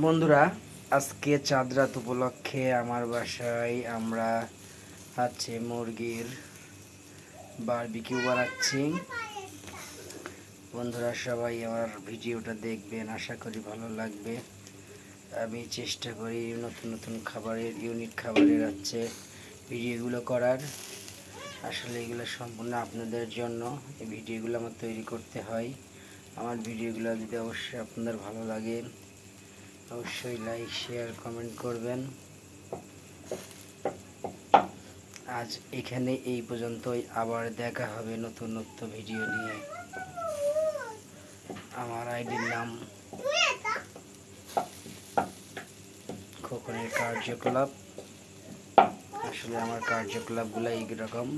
বন্ধুরা আজকে চাঁদ রাত উপলক্ষে আমার বাসায় আমরা হচ্ছে মুরগির বারবিকিউ বানাচ্ছি। বন্ধুরা সবাই আমার ভিডিওটা দেখবেন, আশা করি ভালো লাগবে। আমি চেষ্টা করি নতুন নতুন খাবারের ইউনিক খাবারের হচ্ছে ভিডিওগুলো করার। আসলে এগুলো সম্পূর্ণ আপনাদের জন্য, এই ভিডিওগুলো আমার তৈরি করতে হয়। আমার ভিডিওগুলো যদি অবশ্যই আপনাদের ভালো লাগে অবশ্যই লাইক শেয়ার কমেন্ট করবেন। আজ এখানে এই পর্যন্তই। আবার দেখা হবে নতুন নতুন ভিডিও নিয়ে। আমার আইডির নাম খোকনের কার্যকলাপ। আসলে আমার কার্যকলাপগুলো এইরকম